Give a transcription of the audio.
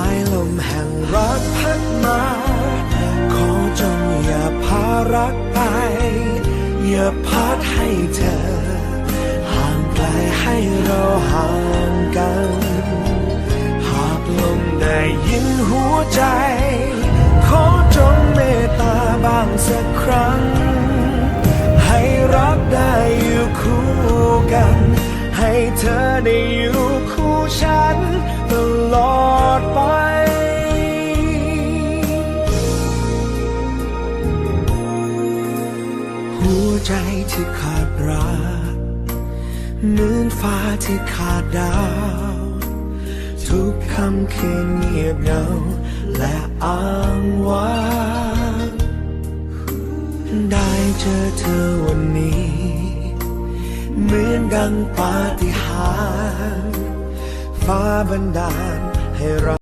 ายลมแห่งรักพัดมา ขอจงอย่าพารักไป อย่าพัดให้เธอ ห่างไกลให้เราห่างกัน หากลมได้ยินหัวใจ ขอจงเมตตาบ้างสักครั้ง ให้รักได้อยู่คู่กัน ให้เธอได้อยู่คู่ฉัน ใจที่ขาดรักเหมือนฟ้าที่ขาดดาว ทุกคำคืนเงียบเหงาและอ้างว้างได้เจอเธอวันนี้ เหมือนดังปาฏิหาริย์ฟ้าบันดาลให้เรา